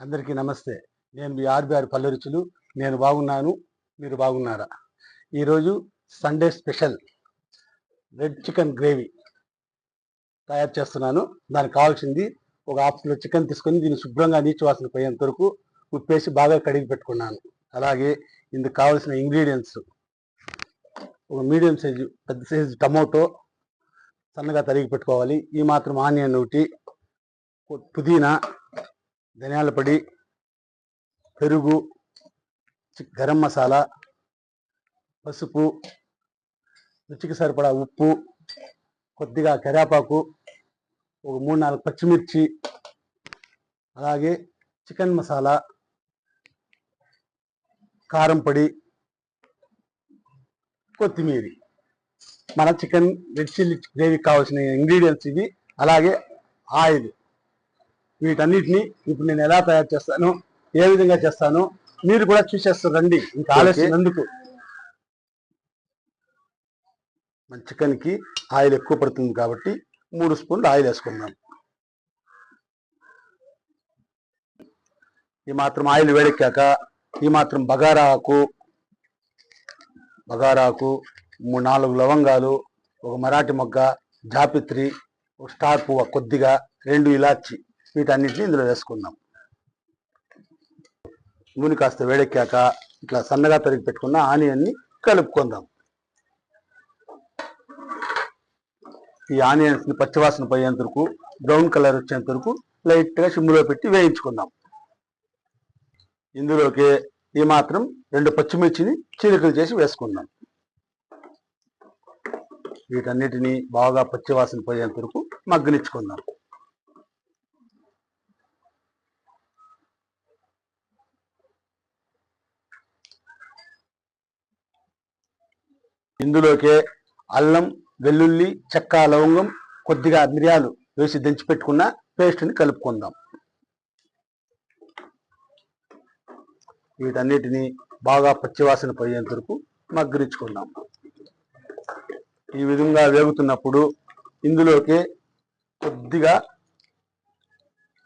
అందరికీ నమస్తే. నేను మీ ఆర్బిఆర్ పల్లరుచులు. నేను బాగున్నాను. మీరు బాగున్నారా? ఈరోజు Sunday special red chicken gravy తయారు చేస్తున్నాను. దానికి కావాల్సింది ఒక హాఫ్ కిలో చికెన్ తీసుకొని దీన్ని శుభ్రంగా నీచు వాసన పోయేంత వరకు ఉప్పేసి బాగా కడిగి పెట్టుకున్నాను. అలాగే ఇందుకు కావాల్సిన ఇంగ్రీడియంట్స్ ఒక మీడియం సైజు పెద్ద సైజు టమోటో సన్నగా తరిగి పెట్టుకోవాలి. ఈ మాత్రం ఆనియన్ ఒకటి పుదీనా ధనియాల పొడి పెరుగు చి- గరం మసాలా పసుపు రుచికి సరిపడా ఉప్పు కొద్దిగా కరివేపాకు ఒక మూడు నాలుగు పచ్చిమిర్చి అలాగే చికెన్ మసాలా కారం పొడి కొత్తిమీరి. మన చికెన్ రెడ్ చిల్లీ గ్రేవీకి కావాల్సిన ఇంగ్రీడియంట్స్ ఇవి. అలాగే ఆయిల్. వీటన్నిటిని ఇప్పుడు నేను ఎలా తయారు చేస్తాను ఏ విధంగా చేస్తాను మీరు కూడా చూసేస్తారు రండి. ఇంకా ఆలస్యం ఎందుకు? మన చికెన్కి ఆయిల్ ఎక్కువ పడుతుంది కాబట్టి మూడు స్పూన్లు ఆయిల్ వేసుకుందాం. ఈ మాత్రం ఆయిల్ వేడెక్కాక ఈ మాత్రం బగారా ఆకు బగారా ఆకు మూడు నాలుగు లవంగాలు ఒక మరాఠీ మొగ్గ జాపిత్రి ఒక స్టార్ పువ్వు కొద్దిగా రెండు ఇలాచి. వీటన్నిటిని ఇందులో వేసుకుందాం. నూనె కాస్త వేడెక్కాక ఇట్లా సన్నగా తరిగి పెట్టుకున్న ఆనియన్ని కలుపుకుందాం. ఈ ఆనియన్స్ని పచ్చివాసన పోయేంత వరకు బ్రౌన్ కలర్ వచ్చేంత వరకు లైట్గా సిమ్లో పెట్టి వేయించుకుందాం. ఇందులోకి ఈ మాత్రం రెండు పచ్చిమిర్చిని చీలికలు చేసి వేసుకుందాం. వీటన్నిటిని బాగా పచ్చివాసన పోయేంత వరకు మగ్గనిచ్చుకుందాం. ఇందులోకే అల్లం వెల్లుల్లి చెక్క లవంగం కొద్దిగా మిరియాలు వేసి దంచి పెట్టుకున్న పేస్ట్ని కలుపుకుందాం. వీటన్నిటిని బాగా పచ్చివాసన పోయేంత వరకు మగ్గరించుకుందాం ఈ విధంగా వేగుతున్నప్పుడు ఇందులోకి కొద్దిగా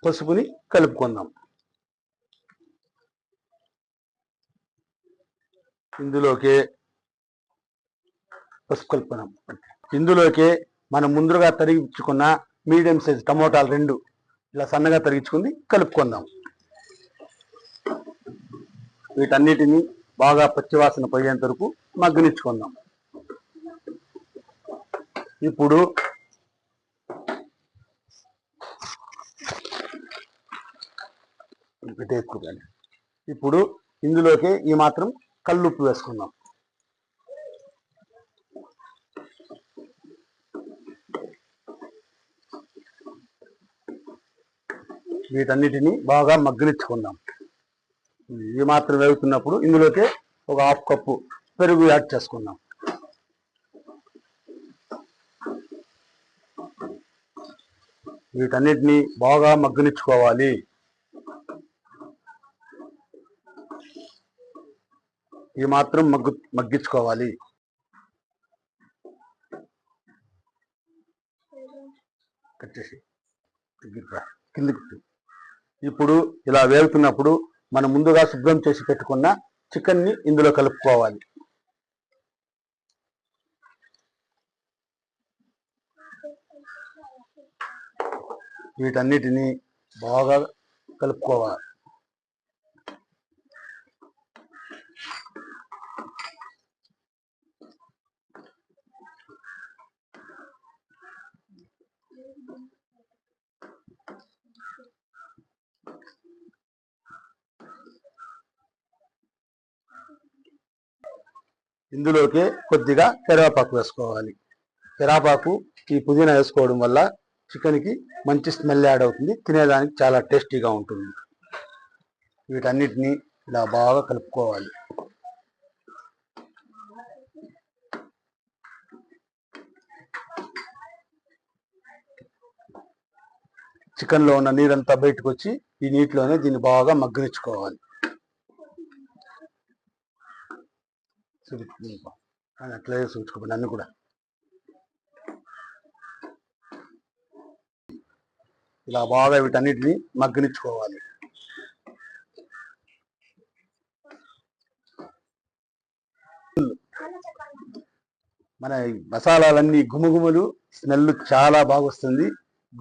పసుపుని కలుపుకుందాం. ఇందులోకి పసుపు కలుపుకున్నాం ఇందులోకి మనం ముందుగా తరిగించుకున్న మీడియం సైజ్ టమోటాలు రెండు ఇలా సన్నగా తరిగించుకుంది కలుపుకుందాం. వీటన్నిటిని బాగా పచ్చివాసన పోయేంత వరకు మగ్గనిచ్చుకుందాం. ఇప్పుడు ఇప్పుడు ఇందులోకి ఈ మాత్రం కల్లుప్పు వేసుకుందాం. వీటన్నిటిని బాగా మగ్గనిచ్చుకుందాం ఇవి మాత్రం వేగుతున్నప్పుడు ఇందులోకి ఒక హాఫ్ కప్పు పెరుగు యాడ్ చేసుకుందాం వీటన్నిటిని బాగా మగ్గనిచ్చుకోవాలి. ఇవి మాత్రం మగ్గు మగ్గించుకోవాలి. కట్ చేసి కిందికి ఇప్పుడు ఇలా వేగుతున్నప్పుడు మనం ముందుగా శుభ్రం చేసి పెట్టుకున్న చికెన్ని ఇందులో కలుపుకోవాలి. వీటన్నిటిని బాగా కలుపుకోవాలి. ఇందులోకి కొద్దిగా కరివేపాకు వేసుకోవాలి. కరివేపాకు ఈ పుదీనా వేసుకోవడం వల్ల చికెన్కి మంచి స్మెల్ యాడ్ అవుతుంది. తినేదానికి చాలా టేస్టీగా ఉంటుంది. వీటన్నిటిని ఇలా బాగా కలుపుకోవాలి. చికెన్లో ఉన్న నీరంతా బయటకు వచ్చి ఈ నీటిలోనే దీన్ని బాగా మగ్గనిచ్చుకోవాలి. చూపించుకో అట్లాగే చూపించుకో నన్ను కూడా. ఇలా బాగా వీటన్నిటిని మగ్గనిచ్చుకోవాలి. మన మసాలాలన్నీ గుమగుమలు స్మెల్ చాలా బాగా వస్తుంది.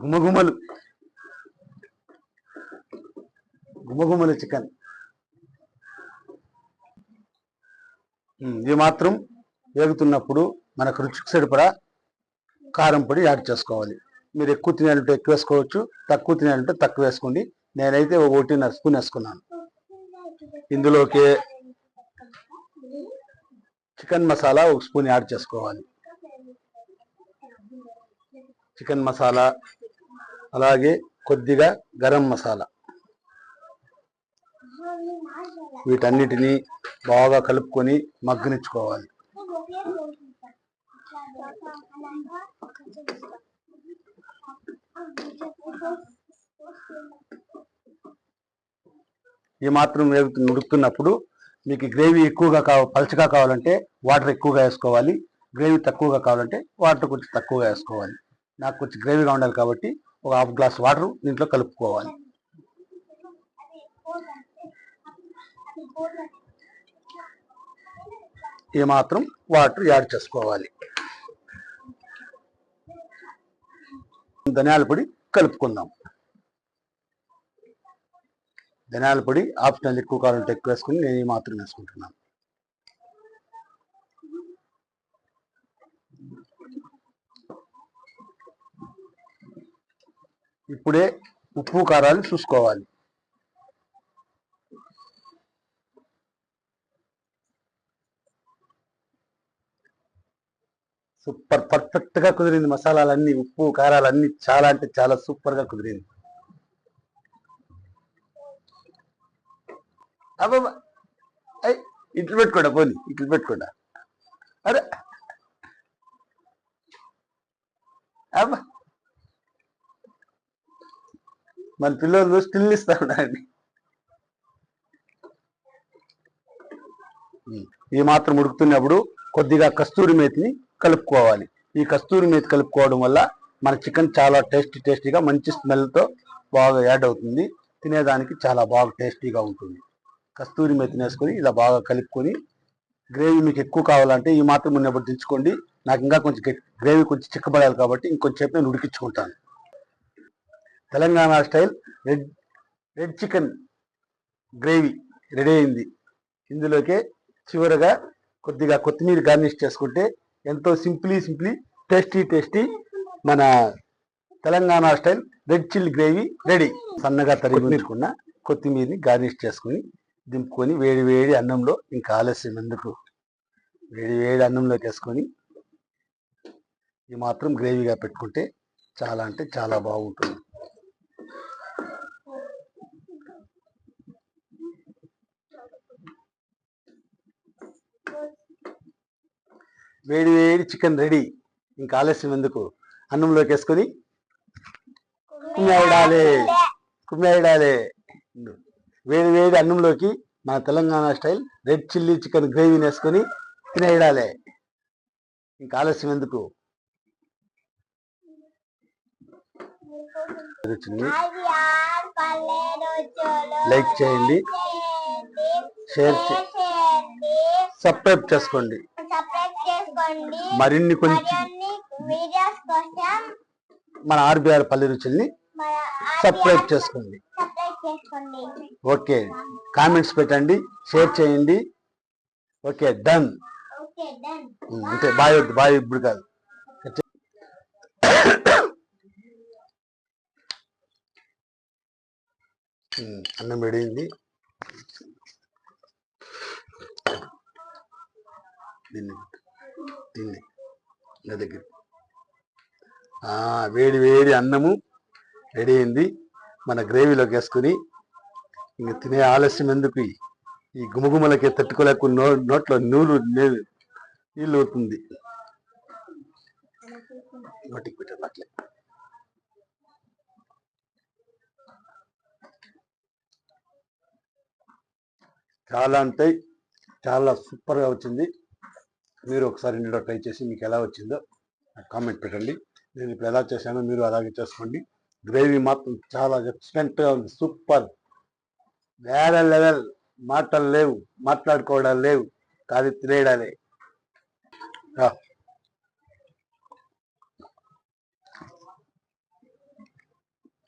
గుమగుమలు. గుమగుమల చికెన్. ఇది మాత్రం వేగుతున్నప్పుడు మనకు రుచికి సరిపడా కారం పొడి యాడ్ చేసుకోవాలి. మీరు ఎక్కువ తినాలంటే ఎక్కువ వేసుకోవచ్చు తక్కువ తినాలంటే తక్కువ వేసుకోండి. నేనైతే ఒకటి ఒకటిన్నర స్పూన్ వేసుకున్నాను. ఇందులోకి చికెన్ మసాలా ఒక స్పూన్ యాడ్ చేసుకోవాలి. చికెన్ మసాలా అలాగే కొద్దిగా గరం మసాలా. వీటన్నిటిని బాగా కలుపుకొని మగ్గనిచ్చుకోవాలి. ఈ మాత్రం వేగుతు ఉడుకుతున్నప్పుడు మీకు గ్రేవీ ఎక్కువగా కావ పలుచగా కావాలంటే వాటర్ ఎక్కువగా వేసుకోవాలి. గ్రేవీ తక్కువగా కావాలంటే వాటర్ కొంచెం తక్కువగా వేసుకోవాలి. నాకు కొంచెం గ్రేవీగా ఉండాలి కాబట్టి ఒక హాఫ్ గ్లాస్ వాటర్ దీంట్లో కలుపుకోవాలి. ఈ మాత్రం వాటర్ యాడ్ చేసుకోవాలి. ధనియాల పొడి కలుపుకుందాం. ధనియాల పొడి ఆప్షనల్ ఎక్కువ కావాలంటే ఎక్కువ వేసుకుని నేను ఈ మాత్రం వేసుకుంటున్నాను. ఇప్పుడే ఉప్పు కారాలు చూసుకోవాలి. సూపర్ పర్ఫెక్ట్గా కుదిరింది మసాలాలన్నీ ఉప్పు కారాలన్నీ చాలా అంటే చాలా సూపర్గా కుదిరింది. అబ్బాబా అయ్ ఇట్లు పెట్టుకోండి పోనీ ఇట్లు పెట్టుకోండి. అరే! అబ్బా! మన పిల్లలు స్టిల్ ఇస్తా ఉండండి ఈ మాత్రం ఉడుకుతున్నప్పుడు కొద్దిగా కస్తూరి మేతిని కలుపుకోవాలి. ఈ కస్తూరి మేతి కలుపుకోవడం వల్ల మన చికెన్ చాలా టేస్టీ టేస్టీగా మంచి స్మెల్తో బాగా యాడ్ అవుతుంది. తినేదానికి చాలా బాగా టేస్టీగా ఉంటుంది. కస్తూరి మేతిని వేసుకొని ఇలా బాగా కలుపుకొని గ్రేవీ మీకు ఎక్కువ కావాలంటే ఈ మాత్రం ఉన్నప్పుడు దించుకోండి. నాకు ఇంకా కొంచెం గ్రేవీ కొంచెం చిక్కబడాలి కాబట్టి ఇంకొంచెంసేపు నేను ఉడికించుకుంటాను. Telangana style red red chicken gravy ready అయింది. ఇందులోకే చివరగా కొద్దిగా కొత్తిమీర గార్నిష్ చేసుకుంటే ఎంతో సింప్లీ సింప్లీ టేస్టీ టేస్టీ మన Telangana style red chilli gravy ready. సన్నగా తరిగి కొత్తిమీరని గార్నిష్ చేసుకుని దింపుకొని వేడి వేడి అన్నంలో ఇంకా ఆలస్యం ఎందుకు? వేడి వేడి అన్నంలోకి వేసుకొని ఈ మాత్రం గ్రేవీగా పెట్టుకుంటే చాలా అంటే చాలా బాగుంటుంది. వేడి వేడి చికెన్ రెడీ. ఇంకా ఆలస్యం ఎందుకు? అన్నంలోకి వేసుకొని కుమ్మేయడాలే కుమ్మేయడాలే వేడి వేడి అన్నంలోకి మన Telangana style red chilli chicken గ్రేవీని వేసుకొని తినేయడాలే. ఇంకా ఆలస్యం ఎందుకు? లైక్ చేయండి. షేర్ సబ్స్క్రైబ్ చేసుకోండి. మరిన్ని కొంచెం మన ఆర్బిఆర్ పల్లె రుచుల్ని సబ్స్క్రైబ్ చేసుకోండి. ఓకే. కామెంట్స్ పెట్టండి షేర్ చేయండి. Okay done. అంటే బాయ్ బాయ్ ఇప్పుడు కాదు. అన్నం రెడీంది దీన్ని దీన్ని నా దగ్గర. వేడి వేడి అన్నము రెడీ అయింది. మన గ్రేవీలోకి వేసుకుని ఇంక తినే ఆలస్యం ఎందుకు? ఈ- గుమగుమలకి తట్టుకోలేక నో నోట్లో నూలు నీళ్ళు అవుతుంది నోటికి పెట్టే అట్లే చాలా అంటే చాలా సూపర్గా వచ్చింది. మీరు ఒకసారి నేను ట్రై చేసి మీకు ఎలా వచ్చిందో కామెంట్ పెట్టండి. నేను ఇప్పుడు ఎలా చేశానో మీరు అలాగే చేసుకోండి. గ్రేవీ మాత్రం చాలా ఎక్స్పెంట్గా ఉంది. సూపర్ వేరే లెవెల్. మాటలు లేవు. మాట్లాడుకోవడాలు లేవు. కాదు తినేయడాలే.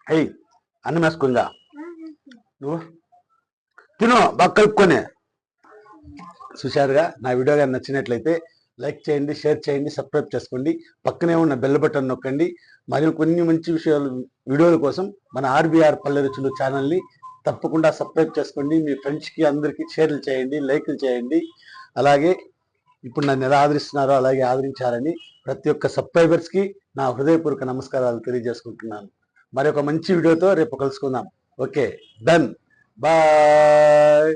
అయ్యి అన్నం వేసుకుందా? నువ్వు? తిను బాగా కలుపుకొనే. చూశారుగా. నా వీడియో కానీ నచ్చినట్లయితే లైక్ చేయండి షేర్ చేయండి సబ్స్క్రైబ్ చేసుకోండి. పక్కనే ఉన్న బెల్ బటన్ నొక్కండి. మరియు కొన్ని మంచి విషయాలు వీడియోల కోసం మన ఆర్బీఆర్ పల్లె రుచులు ఛానల్ని తప్పకుండా సబ్స్క్రైబ్ చేసుకోండి. మీ ఫ్రెండ్స్కి అందరికీ షేర్లు చేయండి లైక్లు చేయండి. అలాగే ఇప్పుడు నన్ను ఎలా ఆదరిస్తున్నారో అలాగే ఆదరించారని ప్రతి ఒక్క సబ్స్క్రైబర్స్కి నా హృదయపూర్వక నమస్కారాలు తెలియజేసుకుంటున్నాను. మరి ఒక మంచి వీడియోతో రేపు కలుసుకుందాం. Okay done. బాయ్.